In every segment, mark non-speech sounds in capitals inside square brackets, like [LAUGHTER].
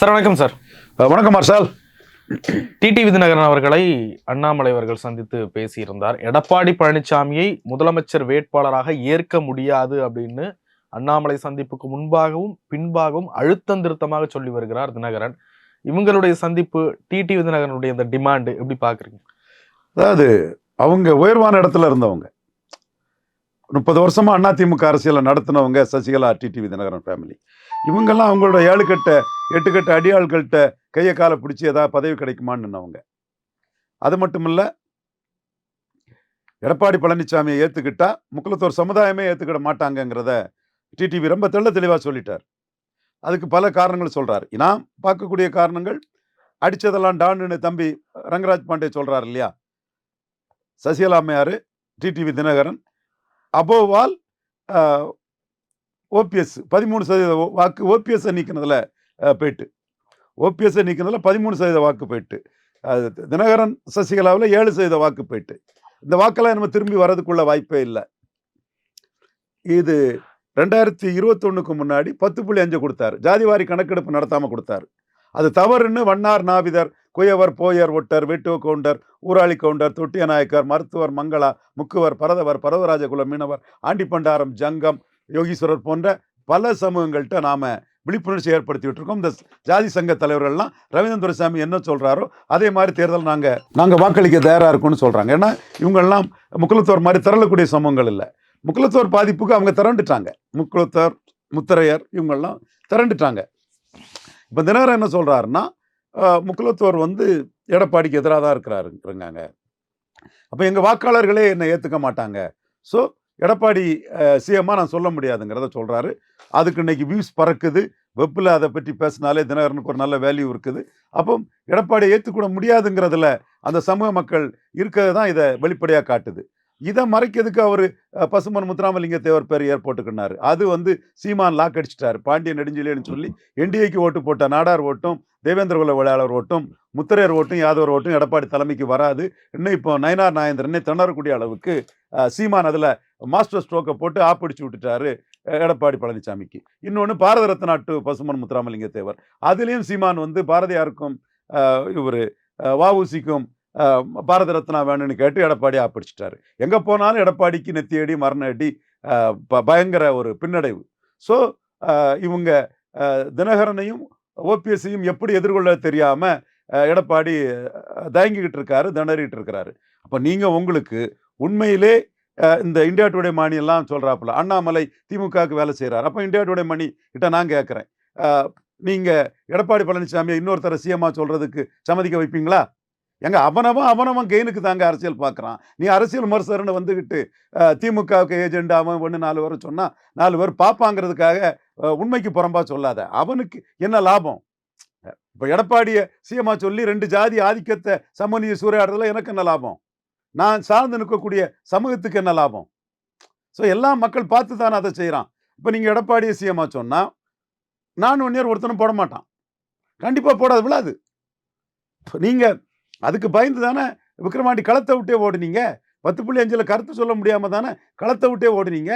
Sir வணக்கம் sir. வணக்கம் Marshall. DD விதிநகரன் அவர்களை அண்ணாமலை அவர்கள் சந்தித்து பேசியிருந்தார். எடப்பாடி பழனிசாமியை முதலமைச்சர் வேட்பாளராக ஏற்க முடியாது அப்படின்னு அண்ணாமலை சந்திப்புக்கு முன்பாகவும் பின்பாகவும் அழுத்தம் திருத்தமாக சொல்லி வருகிறார் தினகரன். இவங்களுடைய சந்திப்பு டிடி விதிநகரனுடைய இந்த டிமாண்டு எப்படி பாக்குறீங்க அதாவது அவங்க உயர்வான இடத்துல இருந்தவங்க. முப்பது வருஷமா அதிமுக அரசியலை நடத்தினவங்க சசிகலா டிடிவி தினகரன் ஃபேமிலி இவங்கெல்லாம் அவங்களோட ஏழு கட்ட எட்டு கட்ட அடியாள்கள்கிட்ட கையை காலை பிடிச்சி ஏதாவது பதவி கிடைக்குமான்னு அவங்க அது மட்டும் இல்லை எடப்பாடி பழனிசாமியை ஏற்றுக்கிட்டா முக்குலத்தோர் சமுதாயமே ஏற்றுக்கிட மாட்டாங்கங்கிறத டிடிவி ரொம்ப தெள்ள தெளிவாக சொல்லிட்டார். அதுக்கு பல காரணங்கள் சொல்கிறார் நான் பார்க்கக்கூடிய காரணங்கள் அடித்ததெல்லாம் டான்னு தம்பி ரங்கராஜ் பாண்டே சொல்கிறார் இல்லையா? சசிகலா அம்மையார் டிடிவி தினகரன் அபோவால் ஓபிஎஸ் பதிமூணு சதவீத வாக்கு ஓபிஎஸ்ஸை நீக்கினதில் போயிட்டு. ஓபிஎஸ்ஸை நீக்கினதில் பதிமூணு சதவீத வாக்கு போயிட்டு. அது தினகரன் சசிகலாவில் ஏழு சதவீத வாக்கு போயிட்டு. இந்த வாக்கெல்லாம் நம்ம திரும்பி வர்றதுக்குள்ள வாய்ப்பே இல்லை. இது ரெண்டாயிரத்தி இருபத்தொன்னுக்கு முன்னாடி பத்து புள்ளி அஞ்சு கொடுத்தாரு. ஜாதிவாரி கணக்கெடுப்பு நடத்தாமல் கொடுத்தாரு. அது தவறுன்னு வண்ணார் நாவிதர் குயவர் போயர் ஒட்டர் வெட்டு கவுண்டர் ஊராளி கவுண்டர் தொட்டிய நாயக்கர் மருத்துவர் மங்களா முக்குவர் பரதவர் பரவராஜகுல மீனவர் ஆண்டிப்பண்டாரம் ஜங்கம் யோகீஸ்வரர் போன்ற பல சமூகங்கள்கிட்ட நாம் விழிப்புணர்ச்சி ஏற்படுத்திட்டு இருக்கோம் இந்த ஜாதி சங்க தலைவர்கள்லாம் ரவீந்திரன் துரைசாமி என்ன சொல்கிறாரோ அதே மாதிரி தேர்தல் நாங்கள் நாங்கள் வாக்களிக்க தயாராக இருக்கோம்னு சொல்கிறாங்க ஏன்னா இவங்கெல்லாம் முக்குலத்தோர் மாதிரி திரளக்கூடிய சமூகங்கள் இல்லை. முக்குலத்தோர் பாதிப்புக்கு அவங்க திரண்டுட்டாங்க. முக்குலத்தோர் முத்தரையர் இவங்கெல்லாம் திரண்டுட்டாங்க. இப்போ தினகரன் என்ன சொல்கிறாருன்னா முக்குலத்தோர் வந்து எடப்பாடிக்கு எதிராக தான் இருக்கிறாருங்கிறாங்க. அப்போ எங்கள் வாக்காளர்களே என்னை ஏற்றுக்க மாட்டாங்க. ஸோ எடப்பாடி சிஎம்மாக நான் சொல்ல முடியாதுங்கிறத சொல்கிறாரு அதுக்கு இன்னைக்கு வியூஸ் பறக்குது. வெப்பில் அதை பற்றி பேசினாலே தினகரனுக்கு ஒரு நல்ல வேல்யூ இருக்குது. அப்போ எடப்பாடியை ஏற்றுக்கூட முடியாதுங்கிறதுல அந்த சமூக மக்கள் இருக்கிறது தான் இதை வெளிப்படையாக காட்டுது. இதை மறைக்கிறதுக்கு அவர் பசுமன் முத்துராமலிங்க தேவர் பேர் ஏற்போட்டுக்கினார் அது வந்து சீமான் லாக் அடிச்சிட்டார். பாண்டியன் நெடுஞ்செழியன்னு சொல்லி என்டிஏக்கு ஓட்டு போட்ட நாடார் ஓட்டும் தேவேந்திர குல வேளாளர் ஓட்டும் முத்திரையர் ஓட்டும் யாதவர் ஓட்டும் எடப்பாடி தலைமைக்கு வராது. இன்னும் இப்போ நயனார் நாயந்திரனே திணறக்கூடிய அளவுக்கு சீமான் அதில் மாஸ்டர் ஸ்ட்ரோக்கை போட்டு ஆப்பிடிச்சு விட்டுட்டாரு எடப்பாடி பழனிசாமிக்கு இன்னொன்று பாரத ரத்னா டு பசுமன் முத்துராமலிங்க தேவர் அதுலேயும் சீமான் வந்து பாரதியாருக்கும் இவர் வஉசிக்கும் பாரத ரத்னா வேணும்னு கேட்டு எடப்பாடி ஆப்பிடிச்சிட்டாரு. எங்கே போனாலும் எடப்பாடிக்கு நெத்தியடி மரண அடி ப- பயங்கர ஒரு பின்னடைவு. ஸோ இவங்க தினகரனையும் ஓபிஎஸ்ஸையும் எப்படி எதிர்கொள்ள தெரியாமல் எடப்பாடி தயங்கிக்கிட்டு இருக்காரு திணறிட்டு இருக்கிறாரு. அப்போ நீங்கள் உங்களுக்கு உண்மையிலே இந்த இந்தியா டுடே மணி எல்லாம் சொல்கிறாப்புல அண்ணாமலை திமுகவுக்கு வேலை செய்கிறார் அப்போ இந்தியா டுடே மணி கிட்ட நான் கேட்குறேன். நீங்கள் எடப்பாடி பழனிசாமியை இன்னொருத்தர சிஎம்மா சொல்கிறதுக்கு சம்மதிக்க வைப்பீங்களா? எங்க அவனவன் அவனவன் கெயினுக்கு தாங்க அரசியல் பார்க்குறான் நீ அரசியல் விமர்சகர்னு வந்துக்கிட்டு திமுகவுக்கு ஏஜெண்ட் அவன் ஒன்று நாலு பேர் சொன்னால் நாலு பேர் பார்ப்பாங்கிறதுக்காக உண்மைக்கு புறம்பா சொல்லாத. அவனுக்கு என்ன லாபம்? இப்போ எடப்பாடியை சிஎம்மா சொல்லி ரெண்டு ஜாதி ஆதிக்கத்தை சமநிதி சூறையாடுறதுல எனக்கு என்ன லாபம்? நான் சார்ந்து நிற்கக்கூடிய சமூகத்துக்கு என்ன லாபம்? ஸோ எல்லா மக்கள் பார்த்து தானே அதை செய்கிறான் இப்போ நீங்கள் எடப்பாடியை சிஎம்மா சொன்னால் நான் ஒன் இயர் ஒருத்தனும் போட மாட்டான். கண்டிப்பாக போடாது விழாது. நீங்கள் அதுக்கு பயந்து தானே விக்ரமாண்டி களத்தை விட்டே ஓடுனீங்க. பத்து புள்ளி அஞ்சில் கருத்து சொல்ல முடியாமல் தானே களத்தை விட்டே ஓடுனீங்க.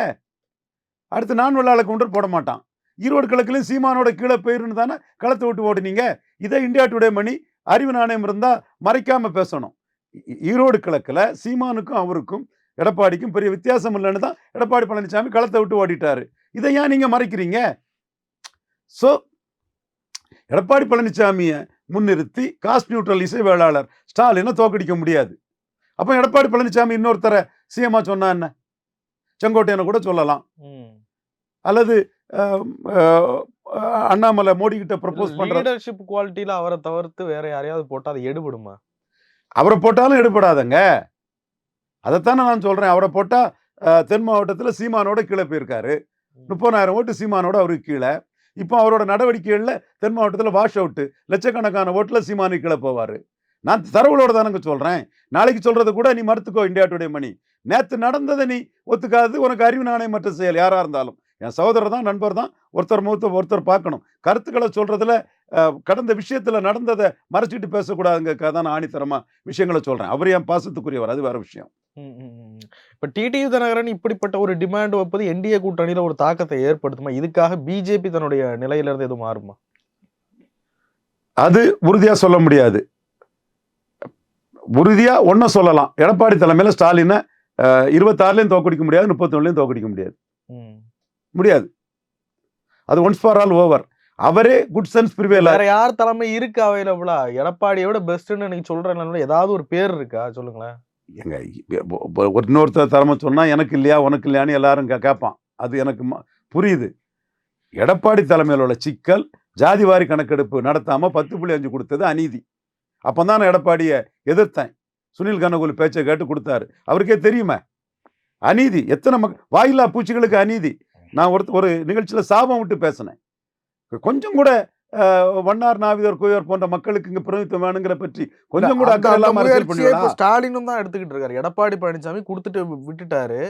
அடுத்து நான் வெள்ளாள கவுண்டர் போட மாட்டான். ஈரோடு கிழக்குலையும் சீமானோட கீழே போயிருன்னு தானே களத்தை விட்டு ஓடுனீங்க. இதை இந்தியா டுடே மணி அறிவு நாணயம் இருந்தால் மறைக்காமல் பேசணும். ஈரோடு கிழக்குல சீமானுக்கும் அவருக்கும் எடப்பாடிக்கும் பெரிய வித்தியாசம் இல்லைன்னு தான் எடப்பாடி பழனிசாமி களத்தை விட்டு ஓடிட்டாரு. இதை ஏன் நீங்க மறைக்கிறீங்க? ஸோ எடப்பாடி பழனிசாமியை முன்னிறுத்தி காஸ்ட் நியூட்ரல் இசை வேளாளர் ஸ்டாலினை தோக்கடிக்க முடியாது. அப்போ எடப்பாடி பழனிசாமி இன்னொருத்தரை சிஎம்மா சொன்னா என்ன? செங்கோட்டையனை கூட சொல்லலாம். அல்லது அண்ணாமலை மோடி கிட்ட ப்ரப்போஸ் பண்ற லீடர்ஷிப் குவாலிட்டியில அவரை தவிர்த்து வேற யாரையாவது போட்டா அது எடுபடுமா? அவரை போட்டாலும் எடுபடாதங்க. அதைத்தானே நான் சொல்றேன். அவரை போட்டா அஹ், தென் மாவட்டத்தில் சீமானோட கீழே போயிருக்காரு. முப்பதாயிரம் ஓட்டு சீமானோட அவருக்கு கீழே. இப்போ அவரோட நடவடிக்கைகளில் தென் மாவட்டத்தில் வாஷ் அவுட்டு லட்சக்கணக்கான ஓட்டில் சீமானுக்கு கீழே போவார். நான் தரவுகளோட தானங்க சொல்கிறேன் நாளைக்கு சொல்கிறத கூட நீ மறுத்துக்கோ இந்தியா டுடே மணி. நேற்று நடந்ததை நீ ஒத்துக்காது. உனக்கு அறிவு நாணயம் மற்ற செயல் யாராக இருந்தாலும். என் சகோதரர் தான் நண்பர் தான். ஒருத்தர் முகத்தை ஒருத்தர் பார்க்கணும். கருத்துக்களை சொல்கிறதுல கடந்த விஷயத்தில் நடந்ததை மறைச்சிட்டு பேசக்கூடாதுங்க தான் நான் ஆணித்தரமாக விஷயங்களை சொல்கிறேன் அவர் என் பாசத்துக்குரியவர். அது வேற விஷயம். இப்ப டிடி தினகரன் இப்படிப்பட்ட ஒரு டிமாண்ட் வைப்பது என்டிஏ கூட்டணியில ஒரு தாக்கத்தை ஏற்படுத்துமா? இதுக்காக பிஜேபி தன்னுடைய நிலையில இருந்து எதுவும் மாறுமா? அது உறுதியா சொல்ல முடியாது. உறுதியா ஒன்ன சொல்லலாம். எடப்பாடி தலைமையில ஸ்டாலினை இருபத்தாறுலையும் தோக்கடிக்க முடியாது முப்பத்தொன்னுலையும் தோக்கடிக்க முடியாது. முடியாது. அது ஒன்ஸ் ஃபார் ஆல் ஓவர் அவரே குட் சென்ஸ் பிரிவேல வேற யார் தலைமை இருக்கு அவைலபிளா எடப்பாடியை விட பெஸ்ட்னு நீங்க சொல்றேன் ஏதாவது ஒரு பேர் இருக்கா? சொல்லுங்களேன். எங்க ஒரு இன்னொருத்தர் தலைமை சொன்னா எனக்கு இல்லையா உனக்கு இல்லையான்னு எல்லாரும் கேட்பான் அது எனக்கு புரியுது. எடப்பாடி தலைமையில் உள்ள சிக்கல் ஜாதிவாரி கணக்கெடுப்பு நடத்தாம பத்து புள்ளி அஞ்சு கொடுத்தது அநீதி. அப்பதான் நான் எடப்பாடியை எதிர்த்தேன். சுனில் கனகுல் பேச்சை கேட்டு கொடுத்தாரு. அவருக்கே தெரியுமே. அநீதி எத்தனை மக் வாயில்லா பூச்சிகளுக்கு அநீதி. நான் ஒரு ஒரு நிகழ்ச்சியில சாபம் விட்டு பேசினேன். கொஞ்சம் கூட வண்ணார் நாவிதர் கோயார் போன்ற மக்களுக்கு இங்க பிரதித்துவம் வேணுங்கிற பற்றி கொஞ்சம் கூட? ஸ்டாலினும் தான் எடுத்துக்கிட்டு இருக்காரு. எடப்பாடி பழனிசாமி கொடுத்துட்டு விட்டுட்டாரு.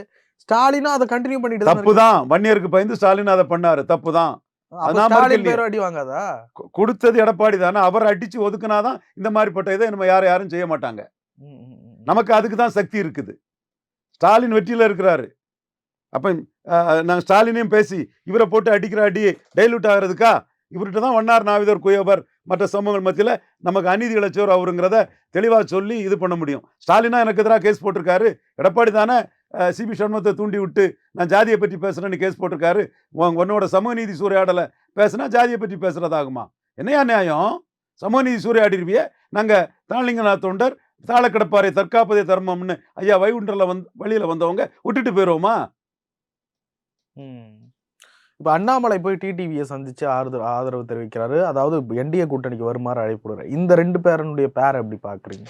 ஸ்டாலினும் அதை கண்டினியூ பண்ணிட்டு தப்பு தான் வன்னியருக்கு பயந்து ஸ்டாலின் அதை பண்ணாரு. தப்பு தான் அப்ப அதான் ஸ்டாலின் மறுக்கலையே. பேரும் அடி வாங்காதா? கொடுத்தது எடப்பாடி தானே. அவர் அடிச்சு ஒதுக்குனாதான் இந்த மாதிரிப்பட்ட இதை நம்ம யாரும் யாரும் செய்ய மாட்டாங்க. நமக்கு அதுக்கு தான் சக்தி இருக்குது. ஸ்டாலின் வெற்றியில இருக்கிறாரு. அப்போ நாங்கள் ஸ்டாலினையும் பேசி இவரை போட்டு அடிக்கிற அடி டைலூட் ஆகிறதுக்கா? இவர்கிட்ட தான் வண்ணார் நாவிதர் குயவர் மற்ற சமூகங்கள் மத்தியில் நமக்கு அநீதி இழைச்சவர் அவருங்கிறத தெளிவாக சொல்லி இது பண்ண முடியும். ஸ்டாலினா எனக்கு எதிராக கேஸ் போட்டிருக்காரு. எடப்பாடி தானே சிபி சண்முகத்தை தூண்டி விட்டு நான் ஜாதியை பற்றி பேசுகிறேன்னு கேஸ் போட்டிருக்காரு. உன்னோட சமூக நீதி சூறையாடலை பேசுனா ஜாதியை பற்றி பேசுகிறதாகுமா என்னையா நியாயம்? சமூக நீதி சூறையாடிருவிய? நாங்கள் தாளிங்கநாத் தொண்டர் தாழ தற்காப்பதே தர்மம்னு ஐயா வைகுண்டரில் வந் வழியில் வந்தவங்க விட்டுட்டு போயிடுவோமா இப்ப அண்ணாமலை போய் டிடிவியை சந்திச்சு ஆறுதல் ஆதரவு தெரிவிக்கிறாரு. அதாவது என்டிஏ கூட்டணிக்கு வருமாறு அழைப்புடுறாரு. இந்த ரெண்டு பேரனுடைய பேரை எப்படி பாக்குறீங்க?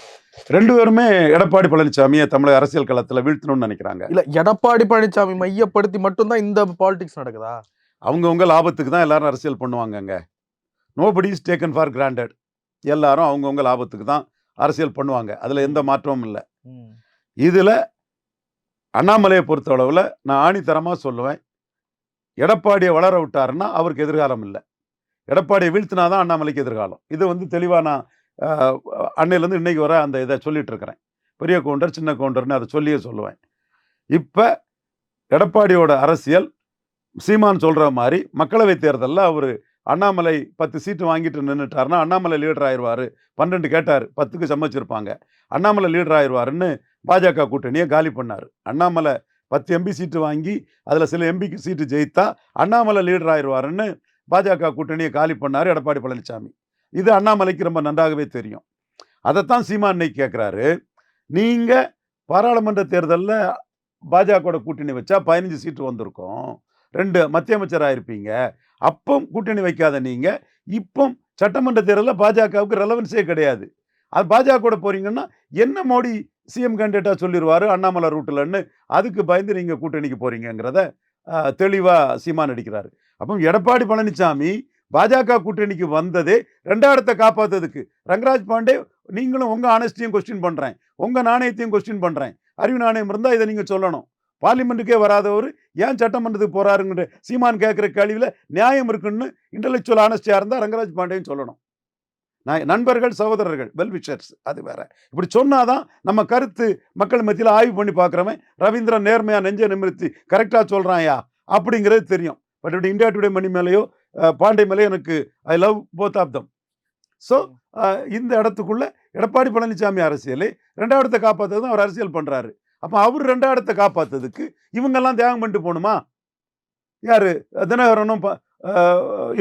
ரெண்டு பேருமே எடப்பாடி பழனிசாமியை தமிழக அரசியல் களத்துல வீழ்த்தணும்னு நினைக்கிறாங்க. இல்ல எடப்பாடி பழனிசாமி மையப்படுத்தி மட்டும்தான் இந்த பாலிடிக்ஸ் நடக்குதா? அவங்கவுங்க லாபத்துக்கு தான் எல்லாரும் அரசியல் பண்ணுவாங்கங்க. Nobody is taken for granted எல்லாரும் அவங்கவுங்க லாபத்துக்கு தான் அரசியல் பண்ணுவாங்க. அதுல எந்த மாற்றமும் இல்லை. ம். இதுல அண்ணாமலையை பொறுத்த அளவுல நான் ஆணித்தரமா சொல்லுவேன். எடப்பாடியை வளர விட்டாருன்னா அவருக்கு எதிர்காலம் இல்லை. எடப்பாடியை வீழ்த்தினாதான் அண்ணாமலைக்கு எதிர்காலம். இது வந்து தெளிவாக நான் அன்னையிலேருந்து இன்னைக்கு வர அந்த இதை சொல்லிட்டு இருக்கிறேன். பெரிய கவுண்டர் சின்ன கவுண்டர்னு அதை சொல்லியே சொல்லுவேன். இப்போ எடப்பாடியோட அரசியல் சீமான் சொல்கிற மாதிரி மக்களவை தேர்தலில் அவர் அண்ணாமலை பத்து சீட்டு வாங்கிட்டு நின்றுட்டாருன்னா அண்ணாமலை லீடர் ஆயிடுவார் பன்னெண்டு கேட்டார் பத்துக்கு சம்மச்சிருப்பாங்க அண்ணாமலை லீடர் ஆயிடுவாருன்னு பாஜக கூட்டணியை காலி பண்ணார். அண்ணாமலை பத்து எம்பி சீட்டு வாங்கி அதில் சில எம்பிக்கு சீட்டு ஜெயித்தா அண்ணாமலை லீடர் ஆயிடுவாருன்னு பாஜக கூட்டணியை காலி பண்ணார் எடப்பாடி பழனிசாமி இது அண்ணாமலைக்கு ரொம்ப நன்றாகவே தெரியும். அதைத்தான் சீமா அன்னைக்கு கேட்குறாரு நீங்கள் பாராளுமன்ற தேர்தலில் பாஜகவோட கூட்டணி வச்சா பதினஞ்சு சீட்டு வந்திருக்கும். ரெண்டு மத்திய அமைச்சராக இருப்பீங்க. அப்போ கூட்டணி வைக்காத நீங்கள் இப்போ சட்டமன்ற தேர்தலில் பாஜகவுக்கு ரெலவன்ஸே கிடையாது. அது பாஜக கூட போகிறீங்கன்னா என்ன மோடி சிஎம் கேண்டிடேட்டாக சொல்லிடுவார் அண்ணாமலை ரூட்டில்னு அதுக்கு பயந்து நீங்கள் கூட்டணிக்கு போகிறீங்கங்கிறத தெளிவாக சீமான் அடிக்கிறாரு. அப்போ எடப்பாடி பழனிசாமி பாஜக கூட்டணிக்கு வந்ததே ரெண்டாயிரத்தை காப்பாற்றுறதுக்கு ரங்கராஜ் பாண்டே நீங்களும் உங்கள் ஆனஸ்டியும் கொஸ்டின் பண்ணுறேன் உங்கள் நாணயத்தையும் கொஸ்டின் பண்ணுறேன் அறிவு நாணயம் இருந்தால் இதை நீங்கள் சொல்லணும். பார்லிமெண்ட்டுக்கே வராதவர் ஏன் சட்டமன்றத்துக்கு போகிறாருங்கிற சீமான் கேட்குற கேள்வியில நியாயம் இருக்குன்னு இன்டலெக்சுவல் ஆனஸ்டியாக இருந்தால் ரங்கராஜ் பாண்டேன்னு சொல்லணும். நண்பர்கள் சகோதரர்கள் வெல் விஷர்ஸ் அது வேற. இப்படி சொன்னாதான் நம்ம கருத்து மக்கள் மத்தியில் ஆய்வு பண்ணி பார்க்குறவன் ரவீந்திரன் நேர்மையா நெஞ்ச நிமிர்த்தி கரெக்டாக சொல்கிறான்யா அப்படிங்கிறது தெரியும். பட் இப்படி இந்தியா டுடே மணி மேலேயோ பாண்டே மேலேயோ எனக்கு I love both of them so இந்த இடத்துக்குள்ள எடப்பாடி பழனிசாமி அரசியலை ரெண்டாயிரத்தை காப்பாற்றது தான் அவர் அரசியல் பண்றாரு. அப்போ அவர் ரெண்டாயிரத்தை காப்பாத்துறதுக்கு இவங்கெல்லாம் தியாகம் பண்ணிட்டு போகணுமா? யாரு? தினகரனும்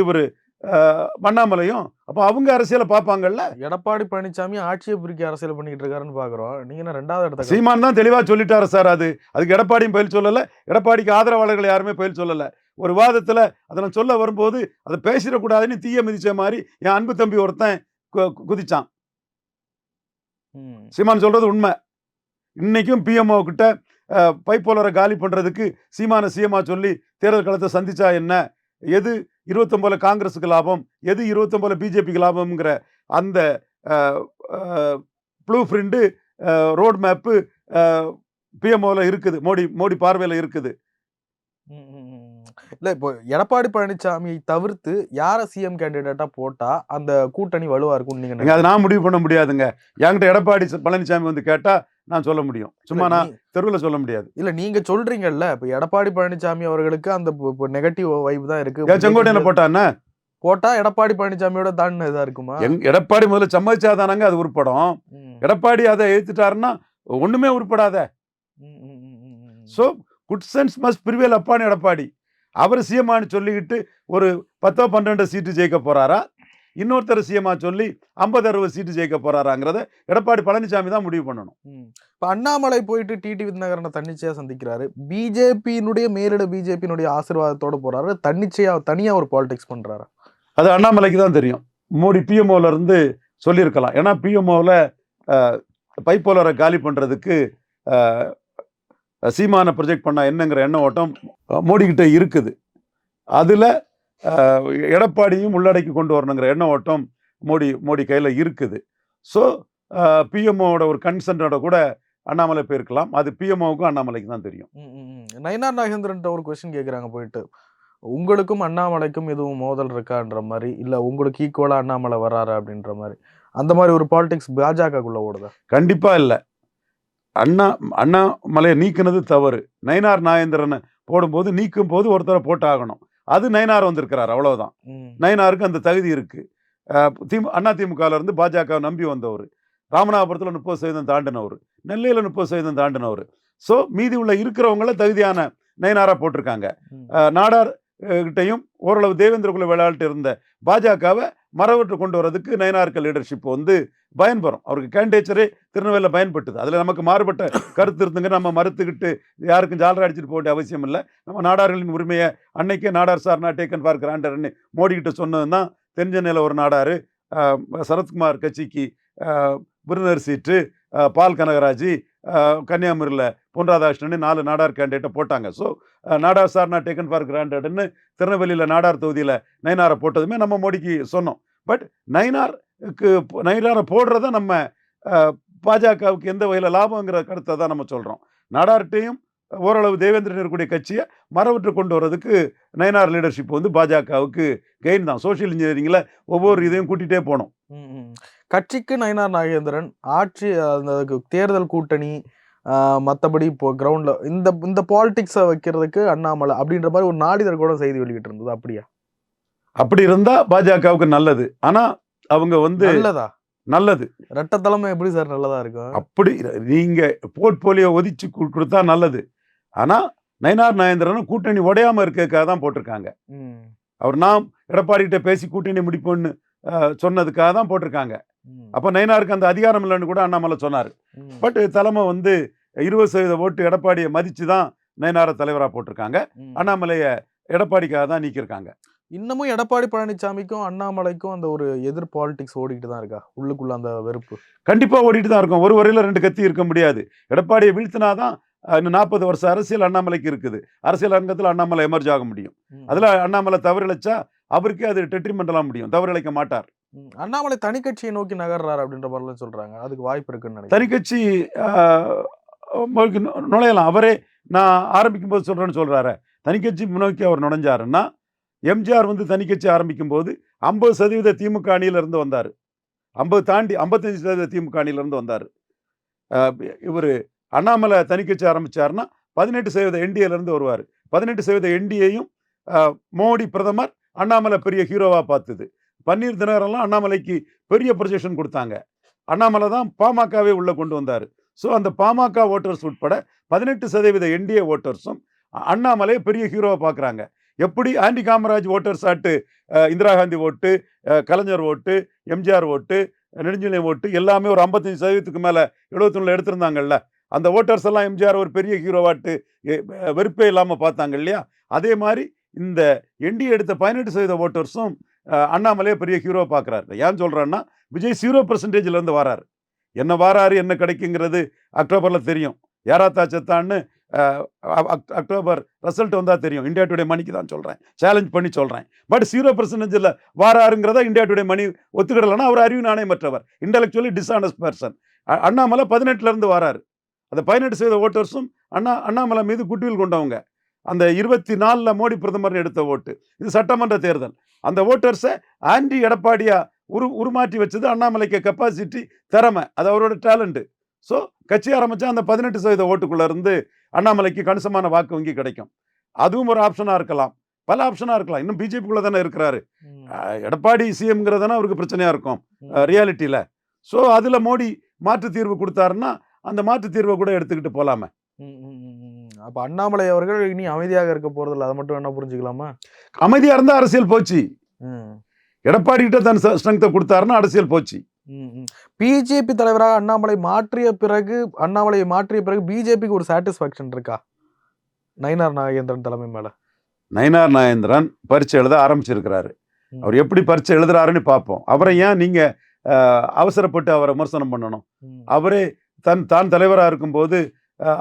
இவரு. அஹ், அண்ணாமலையும் அப்போ அவங்க அரசியலை பார்ப்பாங்கல்ல? எடப்பாடி பழனிசாமி ஆட்சியை பிரிக்க அரசியல் பண்ணிட்டு இருக்காருன்னு பாக்குறோம் நீங்க என்ன ரெண்டாவது இடத்த சீமான் தான் தெளிவா சொல்லிட்டாரு சார் அது. அதுக்கு எடப்பாடியும் பயில் சொல்லல. எடப்பாடிக்கு ஆதரவாளர்கள் யாருமே பயில் சொல்லல. ஒரு வாதத்துல அதை நான் சொல்ல வரும்போது அதை பேசிடக்கூடாதுன்னு தீய மிதிச்ச மாதிரி என் அன்பு தம்பி ஒருத்தன் குதிச்சான். சீமான் சொல்றது உண்மை. இன்னைக்கும் பிஎம்ஓ கிட்ட பைப்போலரை காலி பண்றதுக்கு சீமான சிஎம்மா சொல்லி தேர்தல் களத்தை சந்திச்சா என்ன? எது இருபத்தொன்பதுல காங்கிரஸுக்கு லாபம் எது இருபத்தொன்பதுல பிஜேபிக்கு லாபம்ங்கிற அந்த ப்ளூ பிரிண்ட் ரோட் மேப்பு பிஎம்ஓவில் இருக்குது மோடி மோடி பார்வையில் இருக்குது. இல்ல இப்போ எடப்பாடி பழனிசாமியை தவிர்த்து யார சிஎம் கேண்டிடேட்டா போட்டா அந்த கூட்டணி வலுவா இருக்கும் நீங்க நீங்க அதை நான் முடிவு பண்ண முடியாதுங்க. என்கிட்ட எடப்பாடி பழனிசாமி வந்து கேட்டா நான் சொல்ல முடியும். சும்மா நான்? தெருவில் சொல்ல முடியாது. இல்ல நீங்க சொல்றீங்கல்ல இப்ப எடப்பாடி பழனிசாமி அவர்களுக்கு அந்த நெகட்டிவ் வைப் தான் இருக்கு. செங்கோட்டையில போட்டான்னு போட்டா எடப்பாடி பழனிசாமியோட தான் இதா இருக்குமா? எடப்பாடி முதல்ல சம்மதிச்சாதானங்க அது உருப்படும். எடப்பாடி அதை எதிர்த்துட்டாருன்னா ஒண்ணுமே உருப்படாத. So good sense must prevail அப்பான்னு எடப்பாடி. அவர் சிஎம்மான்னு சொல்லிக்கிட்டு ஒரு பத்தோ பன்னெண்டு சீட்டு ஜெயிக்க போறாரா? இன்னொருத்தர் சிஎம்மா சொல்லி ஐம்பது அறுபது சீட்டு ஜெயிக்க போறாராங்கிறத எடப்பாடி பழனிசாமி தான் முடிவு பண்ணணும். இப்ப அண்ணாமலை போயிட்டு டிடி வித்நகரனை தன்னிச்சையா சந்திக்கிறாரு. பிஜேபியினுடைய மேலிட பிஜேபியினுடைய ஆசீர்வாதத்தோட போறாரு. தன்னிச்சையா தனியா ஒரு பாலிடிக்ஸ் பண்றாரு. அது அண்ணாமலைக்கு தான் தெரியும். மோடி பிஎம்ஓல இருந்து சொல்லியிருக்கலாம். ஏன்னா பிஎம்ஓவில் பைப்போலரை காலி பண்ணுறதுக்கு சீமான ப்ரொஜெக்ட் பண்ண என்னங்கிற எண்ண ஓட்டம் மோடிக்கிட்ட இருக்குது. அதில் எடப்பாடியும் உள்ளடக்கி கொண்டு வரணுங்கிற எண்ண ஓட்டம் மோடி மோடி கையில் இருக்குது. ஸோ பிஎம்ஓவோட ஒரு கன்சென்ட்டோட கூட அண்ணாமலை போயிருக்கலாம். அது பிஎம்ஓவுக்கும் அண்ணாமலைக்கு தான் தெரியும். நயினார் நாகேந்திரன்ட்ட ஒரு கொஸ்டின் கேக்குறாங்க போயிட்டு. உங்களுக்கும் அண்ணாமலைக்கும் எதுவும் மோதல் இருக்கான்ற மாதிரி இல்ல உங்களுக்கு ஈக்குவலா அண்ணாமலை வராரு அப்படின்ற மாதிரி. அந்த மாதிரி ஒரு பாலிடிக்ஸ் பாஜகக்குள்ள ஓடுதா? கண்டிப்பா இல்லை. அண்ணா அண்ணாமலையை நீக்கினது தவறு. நயினார் நாயந்திரனை போடும்போது நீக்கும் போது ஒருத்தரை போட்டாகணும். அது நயினார் வந்திருக்கிறார் அவ்வளவுதான். ம், நயினாருக்கு அந்த தகுதி இருக்கு. அஹ் திமு அண்ணா திமுகல இருந்து பாஜக நம்பி வந்தவர். ராமநாதபுரத்தில் முப்பது சதவீதம் தாண்டினவர். நெல்லையில் முப்பது சதவீதம் தாண்டினவர். ஸோ மீதி உள்ள இருக்கிறவங்கள தகுதியான நயினாரா போட்டிருக்காங்க. நாடார் கிட்டையும் ஓரளவு தேவேந்திர குல வேளாள்கிட்ட இருந்த பாஜகவை மரவற்று கொண்டு வரதுக்கு நயனார்க்க லீடர்ஷிப் வந்து பயன்பெறும் அவருக்கு கேண்டிடேச்சரே திருநெல்வேலியில் பயன்பட்டுது. அதில் நமக்கு மாறுபட்ட [COUGHS] கருத்து இருந்துங்க. நம்ம மறுத்துக்கிட்டு யாருக்கும் ஜாலரா அடிச்சுட்டு போக வேண்டிய அவசியம் இல்லை. நம்ம நாடார்களின் உரிமையை அன்னைக்கே Nadar sir not taken for கிராண்டர்னு Modi கிட்ட சொன்னது தான் தென்சென்னையில் ஒரு நாடார் சரத்குமார் கட்சிக்கு ஆஹ், விருந்தினர் சீட்டு பால் கனகராஜ் கன்னியாகுமரியில் பொன் ராதாகிருஷ்ணன் நாலு நாடார் கேண்டிடேட்டை போட்டாங்க. So Nadar sir not taken for கிராண்டட்னு திருநெல்வேலியில் நாடார் தொகுதியில் நயினாரை போட்டதுமே நம்ம மோடிக்கு சொன்னோம். பட் நயினாருக்கு நயினாரை போடுறத நம்ம பாஜகவுக்கு எந்த வகையில் லாபங்கிற கருத்தை தான் நம்ம சொல்கிறோம் நாடார்கிட்டையும் ஓரளவு தேவேந்திரன் இருக்கக்கூடிய கட்சியை மரவற்று கொண்டு வர்றதுக்கு நயனார் லீடர்ஷிப் வந்து பாஜகவுக்கு கெயின் தான். சோஷியல் இன்ஜினியரிங்கில் ஒவ்வொரு இதையும் கூட்டிகிட்டே போகணும் ம், ம். கட்சிக்கு நயினார் நாகேந்திரன் ஆட்சி அந்த தேர்தல் கூட்டணி மத்தபடி இப்போ கிரவுண்ட்ல இந்த இந்த பாலிடிக்ஸை வைக்கிறதுக்கு அண்ணாமலை அப்படின்ற மாதிரி ஒரு நாளிதழ் கூட செய்தி வெளியிட்டு இருந்தது அப்படியா? அப்படி இருந்தால் பாஜகவுக்கு நல்லது. ஆனால் அவங்க வந்து நல்லதா? நல்லது. ரெட்ட தலைமை எப்படி சார் நல்லதா இருக்கும்? அப்படி நீங்க போர்ட்போலியோ ஒதிச்சு கொடுத்தா நல்லது. ஆனா நயனார் நாயந்திரனும் கூட்டணி உடையாம இருக்கறதுக்காக தான் போட்டிருக்காங்க. அவர் நாம் எடப்பாடி கிட்ட பேசி கூட்டணி முடிப்போம்னு சொன்னதுக்காக தான் போட்டிருக்காங்க. அப்ப நயனாருக்கு அந்த அதிகாரம் இல்லைன்னு கூட அண்ணாமலை சொன்னார். பட் தலைமை வந்து இருபது சதவீத ஓட்டு எடப்பாடியை மதிச்சு தான் நயனாரை தலைவரா போட்டிருக்காங்க. அண்ணாமலையை எடப்பாடிக்காக தான் நீக்கியிருக்காங்க. இன்னமும் எடப்பாடி பழனிசாமிக்கும் அண்ணாமலைக்கும் அந்த ஒரு எதிர் பாலிடிக்ஸ் ஓடிக்கிட்டு தான் இருக்கா? உள்ளுக்குள்ள அந்த வெறுப்பு. கண்டிப்பா ஓடிட்டு தான் இருக்கும். ஒரு வரையில ரெண்டு கத்தி இருக்க முடியாது. எடப்பாடியை வீழ்த்தினாதான் இன்னும் நாற்பது வருஷம் அரசியல் அண்ணாமலைக்கு இருக்குது. அரசியல் அரங்கத்தில் அண்ணாமலை எமர்ஜ் ஆக முடியும். அதுல அண்ணாமலை தவறிழைச்சா அவருக்கே அது டெட்ரிமெண்டலாம் முடியும். தவறிழைக்க மாட்டார். அண்ணாமலை தனி கட்சியை நோக்கி நகர்றாரு அப்படின்ற மாதிரிலாம் சொல்றாங்க. அதுக்கு வாய்ப்பு இருக்குன்னு உங்களுக்கு நு- நுழையலாம். அவரே நான் ஆரம்பிக்கும் போது சொல்றேன்னு சொல்றாரு. தனிக்கட்சி முன்னோக்கி அவர் நுழைஞ்சாருன்னா எம்ஜிஆர் வந்து தனிக்கட்சி ஆரம்பிக்கும் போது ஐம்பது சதவீத திமுக அணியிலிருந்து வந்தார். ஐம்பது தாண்டி ஐம்பத்தஞ்சு சதவீத திமுக அணியிலிருந்து வந்தார். இவர் அண்ணாமலை தனிக்கட்சி ஆரம்பிச்சாருன்னா பதினெட்டு சதவீத என்டிஏலேருந்து வருவார். பதினெட்டு சதவீத என்டிஏயும் மோடி பிரதமர் அண்ணாமலை பெரிய ஹீரோவாக பார்த்தது பன்னீர் தினகரெல்லாம் அண்ணாமலைக்கு பெரிய ப்ரொஜெக்ஷன் கொடுத்தாங்க. அண்ணாமலை தான் பாமகவே உள்ளே கொண்டு வந்தார். ஸோ அந்த பாமக ஓட்டர்ஸ் உட்பட பதினெட்டு சதவீத என்டிஏ ஓட்டர்ஸும் அண்ணாமலையை பெரிய ஹீரோவை பார்க்குறாங்க எப்படி ஆண்டி காமராஜ் ஓட்டர்ஸ் ஆட்டு இந்திரா காந்தி ஓட்டு கலைஞர் ஓட்டு எம்ஜிஆர் ஓட்டு நெடுஞ்செழியன் ஓட்டு எல்லாமே ஒரு ஐம்பத்தஞ்சு சதவீதத்துக்கு மேலே எழுபத்தொன்னில் எடுத்திருந்தாங்கல்ல அந்த ஓட்டர்ஸ் எல்லாம் எம்ஜிஆர் ஒரு பெரிய ஹீரோவாட்டு வெறுப்பே இல்லாமல் பார்த்தாங்க இல்லையா? அதே மாதிரி இந்த என்டி எடுத்த பதினெட்டு சதவீத ஓட்டர்ஸும் அண்ணாமலையை பெரிய ஹீரோ பார்க்குறாரு ஏன் சொல்கிறேன்னா விஜய் ஜீரோ இருந்து வராரு. என்ன வாராரு என்ன கிடைக்குங்கிறது அக்டோபரில் தெரியும். யாராத்தா செத்தான்னு அக்டோபர் ரிசல்ட் வந்தால் தெரியும். இந்தியா டுடே மணிக்கு தான் சொல்கிறேன் சேலஞ்ச் பண்ணி சொல்கிறேன் பட் ஜீரோ பர்சன்டேஜில் வாராருங்கிறத இந்தியா டுடே மணி ஒத்துக்கிடலைன்னா அவர் அறிவு நாணயமற்றவர். இன்டலெக்சுவலி டிஸ்ஆனஸ்ட் பர்சன் அண்ணாமலை பதினெட்டுலேருந்து வராரு. அந்த பதினெட்டு செய்த ஓட்டர்ஸும் அண்ணா அண்ணாமலை மீது குட்வில் கொண்டவங்க. அந்த இருபத்தி நாலில் மோடி பிரதமர் எடுத்த ஓட்டு. இது சட்டமன்ற தேர்தல். அந்த ஓட்டர்ஸை ஆண்டி எடப்பாடியாக உரு உருமாற்றி வச்சது அண்ணாமலைக்கு கெப்பாசிட்டி திறமை. அது அவரோட டேலண்ட்டு ஸோ கட்சி ஆரம்பிச்சா அந்த பதினெட்டு சதவீத ஓட்டுக்குள்ள இருந்து அண்ணாமலைக்கு கணிசமான வாக்கு வங்கி கிடைக்கும். அதுவும் ஒரு ஆப்ஷனாக இருக்கலாம். பல ஆப்ஷனாக இருக்கலாம். இன்னும் பிஜேபிக்குள்ளே தானே இருக்கிறாரு. எடப்பாடி சிஎம்ங்கிறதானே அவருக்கு பிரச்சனையா இருக்கும். ரியாலிட்டியில ஸோ அதுல மோடி மாற்று தீர்வு கொடுத்தாருன்னா அந்த மாற்று தீர்வை கூட எடுத்துக்கிட்டு போலாமே. ம், ம், ம், ம். அப்ப அண்ணாமலை அவர்கள் இனி அமைதியாக இருக்க போறதில்ல. அதை மட்டும் என்ன புரிஞ்சுக்கலாமா? அமைதியா இருந்தா அரசியல் போச்சு. எடப்பாடி கிட்ட தன் ஸ்ட்ரென்த்தை கொடுத்தாருன்னா அரசியல் போச்சு. பிஜேபி தலைவராக அண்ணாமலை மாற்றிய பிறகு அண்ணாமலையை மாற்றிய பிறகு பிஜேபிக்கு ஒரு சாட்டிஸ்பாக்சன் இருக்கா? நயினார் நாகேந்திரன் தலைமை மேல. நயினார் நாயந்திரன் பரீட்சை எழுத ஆரம்பிச்சிருக்கிறாரு. அவர் எப்படி பரீட்சை எழுதுறாருன்னு பார்ப்போம் அவரை ஏன் நீங்க அவசரப்பட்டு அவரை விமர்சனம் பண்ணணும். அவரே தன் தான் தலைவராக இருக்கும்போது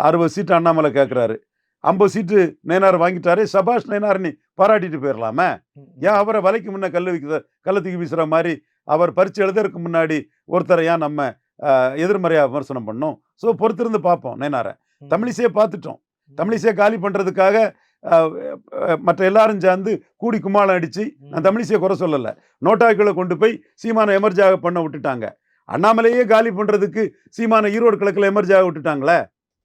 அறுபது சீட்டு அண்ணாமலை கேட்குறாரு ஐம்பது சீட்டு நயனார் வாங்கிட்டாரு. சபாஷ் நயனார் நீ பாராட்டிட்டு போயிடலாமே. ஏன் அவரை வலைக்கு முன்ன கல்லு வைக்கிற கல்ல தூக்கி வீசுற மாதிரி அவர் பரீட்சை எழுதுறதுக்கு முன்னாடி ஒருத்தரை ஏன் நம்ம அஹ், எதிர்மறையா விமர்சனம் பண்ணோம். ஸோ பொறுத்திருந்து பார்ப்போம் நயனாரை. தமிழிசையை பார்த்துட்டோம். தமிழிசையை காலி அஹ், மற்ற எல்லாரும் சேர்ந்து கூடி கும்மாளம் அடிச்சு நான் தமிழிசையை குறை சொல்லலை. நோட்டாக்களை கொண்டு போய் சீமானை எமர்ஜாக பண்ண விட்டுட்டாங்க. அண்ணாமலையே காலி பண்றதுக்கு சீமானை ஈரோடு கிழக்குல எமர்ஜாக விட்டுட்டாங்க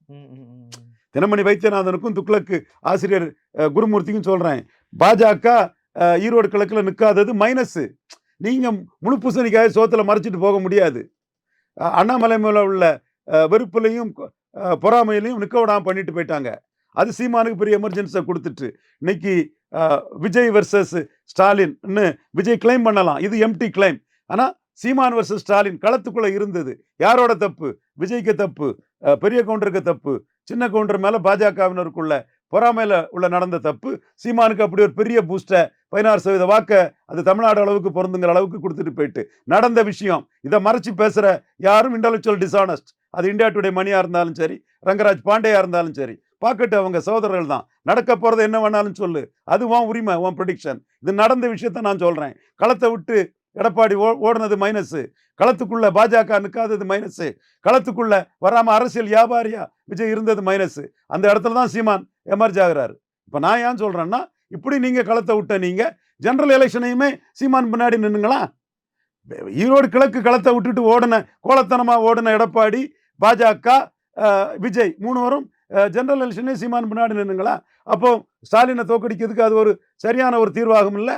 ம், ம், ம், ம். தினமணி வைத்தியநாதனுக்கும் துக்ளக்கு ஆசிரியர் குருமூர்த்திக்கும் சொல்றேன். பாஜக ஈரோடு கிழக்குல நிற்காதது மைனஸ் நீங்கள் முழு பூசணிக்காய சோத்துல மறைச்சிட்டு போக முடியாது. அண்ணாமலை மேலே உள்ள வெறுப்புலையும் பொறாமையிலையும் நிற்க விடாமல் பண்ணிட்டு போயிட்டாங்க. அது சீமானுக்கு பெரிய எமர்ஜென்சியை கொடுத்துட்டு இன்னைக்கு விஜய் வர்சஸ் ஸ்டாலின்னு விஜய் கிளைம் பண்ணலாம். இது எம்டி கிளைம் ஆனால் சீமான் வர்சஸ் ஸ்டாலின் களத்துக்குள்ளே இருந்தது. யாரோட தப்பு? விஜய்க்கு தப்பு. பெரிய கவுண்டருக்கு தப்பு. சின்ன கவுண்டர் மேலே பாஜகவினருக்குள்ள பொறாமையில் உள்ள நடந்த தப்பு. சீமானுக்கு அப்படி ஒரு பெரிய பூஸ்டை பதினாறு சதவீத வாக்க அது தமிழ்நாடு அளவுக்கு பொருந்துங்கிற அளவுக்கு கொடுத்துட்டு போயிட்டு. நடந்த விஷயம். இதை மறைச்சு பேசுகிற யாரும் இன்டலெக்சுவல் டிஸானஸ்ட் அது இந்தியா டுடே மணியாக இருந்தாலும் சரி ரங்கராஜ் பாண்டேயாக இருந்தாலும் சரி பார்க்கட்டு அவங்க சகோதரர்கள் தான். நடக்க போகிறது என்ன வேணாலும் சொல்லு. அது உன் உரிமை உன் ப்ரொடிக்ஷன் இது நடந்த விஷயத்த நான் சொல்கிறேன் களத்தை விட்டு எடப்பாடி ஓ ஓடுனது மைனஸு களத்துக்குள்ளே பாஜக நிற்காதது மைனஸு களத்துக்குள்ளே வராமல் அரசியல் வியாபாரியா விஜய் இருந்தது மைனஸு அந்த இடத்துல தான் சீமான் எமர்ஜ் ஆகுறாரு. இப்போ நான் ஏன் சொல்கிறேன்னா இப்படி நீங்கள் களத்தை விட்ட நீங்கள் ஜெனரல் எலெக்ஷனையுமே சீமான் பின்னாடி நின்னுங்களா? ஈரோடு கிழக்கு களத்தை விட்டுட்டு ஓடின கோலத்தனமாக ஓடின எடப்பாடி பாஜக விஜய் மூணு வரும் ஜெனரல் எலெக்ஷனே சீமான் பின்னாடி நின்னுங்களா? அப்போ ஸ்டாலினை தோக்கடிக்கிறதுக்கு அது ஒரு சரியான ஒரு தீர்வாகும் இல்லை